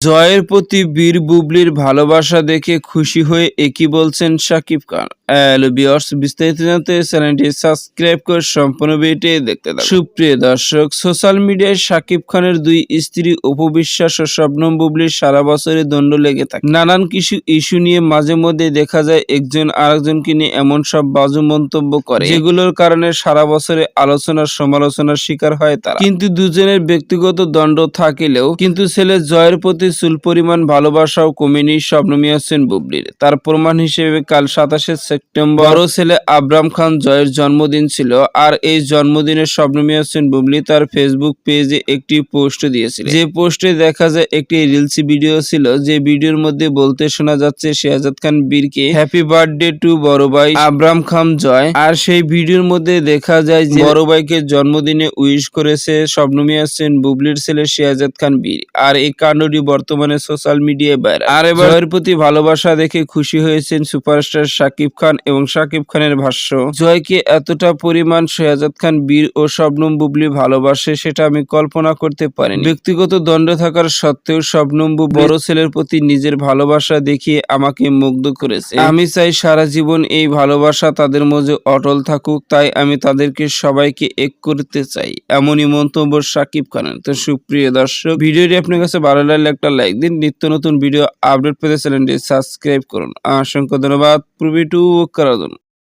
জয়ের প্রতি বীর বুবলির ভালোবাসা দেখে খুশি হয়ে একই বলছেন শাকিব খান। বিয়ার্স বিস্তারিত জানতে চ্যানেলটি সাবস্ক্রাইব করে সম্পূর্ণ ভিডিওটি দেখতে সুপ্রিয় দর্শক, সোশ্যাল মিডিয়ায় শাকিব খানের দুই স্ত্রী উপবিশ্বাস ও শবনম বুবলির সারা বছরে দণ্ড লেগে থাকে। নানান কিছু ইস্যু নিয়ে মাঝে মধ্যে দেখা যায় একজন আরেকজনকে নিয়ে এমন সব বাজু মন্তব্য করে, যেগুলোর কারণে সারা বছরে আলোচনার সমালোচনার শিকার হয় তারা। কিন্তু দুজনের ব্যক্তিগত দণ্ড থাকিলেও কিন্তু ছেলে জয়ের প্রতি চুল পরিমাণ ভালোবাসাও কমেনি স্বপ্নমী হোসেন বুবলির। তার প্রমাণ হিসেবে কাল সাতাশে সেপ্টেম্বর বড় ছেলে আবরাম খান জয়ের জন্মদিন ছিল আর এই জন্মদিনে স্বপ্নমী হোসেন বুবলি তার ফেসবুক পেজে একটি পোস্ট দিয়েছিল যে পোস্টে দেখা যায় একটি রিলস ভিডিও ছিল, যে ভিডিওর মধ্যে বলতে শোনা যাচ্ছে শেহাজাদ খান, বীরকে হ্যাপি বার্থডে টু বড় ভাই আবরাম খান জয়। আর সেই ভিডিওর মধ্যে দেখা যায় যে বড় ভাইকে জন্মদিনে উইশ করেছে স্বপ্নমী হোসেন বুবলির ছেলে শেহাজাদ খান বীর। আর এই কাণ্ডটি বর্তমানে সোশ্যাল মিডিয়ায় বাইরে আর এবার জয়ের প্রতি ভালোবাসা দেখে খুশি হয়েছেন সুপারস্টার শাকিব খান এবং শাকিব খানের ভাষ্য। জয়কে এতটা পরিমাণ শেহাজাদ খান বীর ও শবনম বুবলি ভালোবাসে সেটা আমি কল্পনা করতে পারিনি। ব্যক্তিগত দ্বন্দ্ব থাকার সত্ত্বেও শবনম বড় ছেলের প্রতি নিজের ভালোবাসা দেখিয়ে আমাকে মুগ্ধ করেছে। আমি চাই সারা জীবন এই ভালোবাসা তাদের মধ্যে অটল থাকুক তাই আমি তাদেরকে সবাইকে এক করতে চাই এমনই মন্তব্য শাকিব খানের। তো সুপ্রিয় দর্শক ভিডিওটি আপনার কাছে ভালো লাগলে একটা লাইক দিন, নিত্য নতুন ভিডিও আপডেট পেতে চ্যানেলটি সাবস্ক্রাইব করুন। অসংখ্য ধন্যবাদ। প্রবি টু করার জন্য।